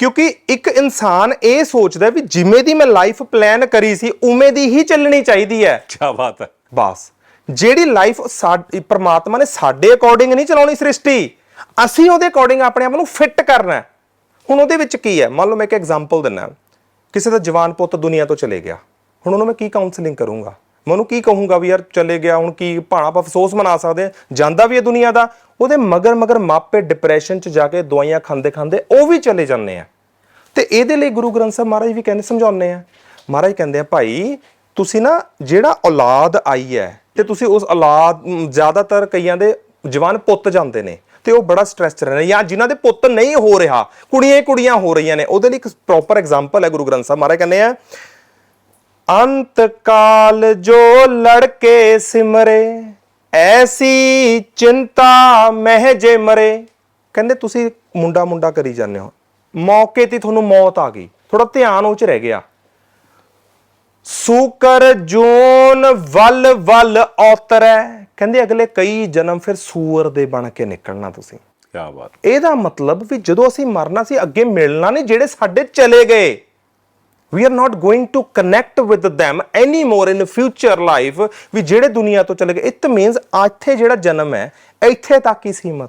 ਕਿਉਂਕਿ ਇੱਕ ਇਨਸਾਨ ਇਹ ਸੋਚਦਾ ਵੀ ਜਿਵੇਂ ਦੀ ਮੈਂ ਲਾਈਫ ਪਲਾਨ ਕਰੀ ਸੀ ਉਵੇਂ ਦੀ ਹੀ ਚੱਲਣੀ ਚਾਹੀਦੀ ਹੈ। ਕੀ ਬਾਤ ਹੈ। ਬਸ ਜਿਹੜੀ ਲਾਈਫ ਪ੍ਰਮਾਤਮਾ ਨੇ ਸਾਡੇ ਅਕੋਰਡਿੰਗ ਨਹੀਂ ਚਲਾਉਣੀ ਸ੍ਰਿਸ਼ਟੀ ਅਸੀਂ ਉਹਦੇ ਅਕੋਰਡਿੰਗ ਆਪਣੇ ਆਪ ਨੂੰ ਫਿੱਟ ਕਰਨਾ ਹੈ। ਹੁਣ ਉਹਦੇ ਵਿੱਚ ਕੀ ਹੈ? ਮੰਨ ਲਓ ਮੈਂ ਇੱਕ ਐਗਜ਼ਾਮਪਲ ਦਿੰਨਾ ਕਿਸੇ ਦਾ ਜਵਾਨ ਪੁੱਤ ਦੁਨੀਆ ਤੋਂ ਚਲੇ ਗਿਆ। ਹੁਣ ਉਹਨੂੰ ਮੈਂ ਕੀ ਕਾਉਂਸਲਿੰਗ ਕਰੂੰਗਾ? ਮੈਂ ਉਹਨੂੰ ਕੀ ਕਹੂੰਗਾ ਵੀ ਯਾਰ ਚਲੇ ਗਿਆ, ਹੁਣ ਕੀ ਭਾਣਾ ਆਪਾਂ ਅਫਸੋਸ ਮਨਾ ਸਕਦੇ ਹਾਂ? ਜਾਂਦਾ ਵੀ ਇਹ ਦੁਨੀਆ ਦਾ? ਉਹਦੇ ਮਗਰ ਮਗਰ ਮਾਪੇ ਡਿਪਰੈਸ਼ਨ ਚ ਜਾ ਕੇ ਦਵਾਈਆਂ ਖਾਂਦੇ ਖਾਂਦੇ ਉਹ ਵੀ ਚਲੇ ਜਾਂਦੇ ਆ। ਤੇ ਇਹਦੇ ਲਈ ਗੁਰੂ ਗ੍ਰੰਥ ਸਾਹਿਬ ਮਹਾਰਾਜ ਵੀ ਕਹਿੰਦੇ, ਸਮਝਾਉਂਦੇ ਆ। ਮਹਾਰਾਜ ਕਹਿੰਦੇ ਆ, ਭਾਈ, ਤੁਸੀਂ ਨਾ ਜਿਹੜਾ ਔਲਾਦ ਆਈ ਹੈ, ਤੇ ਤੁਸੀਂ ਉਸ ਔਲਾਦ ਜ਼ਿਆਦਾਤਰ ਕਈਆਂ ਦੇ ਜਵਾਨ ਪੁੱਤ ਜਾਂਦੇ ਨੇ, ਤੇ ਉਹ ਬੜਾ ਸਟ੍ਰੈਸ ਚ ਰਹਿੰਦੇ ਨੇ ਜਾਂ ਜਿਨ੍ਹਾਂ ਦੇ ਪੁੱਤ ਨਹੀਂ ਹੋ ਰਿਹਾ, ਕੁੜੀਆਂ ਹੀ ਕੁੜੀਆਂ ਹੋ ਰਹੀਆਂ ਨੇ। ਉਹਦੇ ਲਈ ਇੱਕ ਪ੍ਰੋਪਰ ਐਗਜ਼ਾਮਪਲ ਹੈ ਗੁਰੂ ਗ੍ਰੰਥ ਸਾਹਿਬ ਮਹਾਰਾਜ ਕਹਿੰਦੇ ਆ ਅੰਤ ਕਾਲ ਜੋ ਲੜਕੇ ਸਿਮਰੇ ਐਸੀ ਚਿੰਤਾ ਮਹਿ ਜੇ ਮਰੇ। ਕਹਿੰਦੇ ਤੁਸੀਂ ਮੁੰਡਾ ਮੁੰਡਾ ਕਰੀ ਜਾਂਦੇ ਹੋ। ਮੌਕੇ ਤੇ ਤੁਹਾਨੂੰ ਮੌਤ ਆ ਗਈ। ਥੋੜਾ ਧਿਆਨ ਉਹ ਚ ਰਹਿ ਗਿਆ। ਸੂਕਰ ਜੂਨ ਵੱਲ ਵੱਲ ਔਤਰੈ। ਕਹਿੰਦੇ ਅਗਲੇ ਕਈ ਜਨਮ ਫਿਰ ਸੂਰ ਦੇ ਬਣ ਕੇ ਨਿਕਲਣਾ ਤੁਸੀਂ। ਕੀ ਬਾਤ। ਇਹਦਾ ਮਤਲਬ ਵੀ ਜਦੋਂ ਅਸੀਂ ਮਰਨਾ ਸੀ ਅੱਗੇ ਮਿਲਣਾ ਨਹੀਂ ਜਿਹੜੇ ਸਾਡੇ ਚਲੇ ਗਏ। We are not going to connect with them any more in future life ਵੀ ਜਿਹੜੇ ਦੁਨੀਆ ਤੋਂ ਚਲੇ ਗਏ ਇਟ ਮੀਨਸ ਇੱਥੇ ਜਿਹੜਾ ਜਨਮ ਹੈ ਇੱਥੇ ਤੱਕ ਹੀ ਸੀਮਤ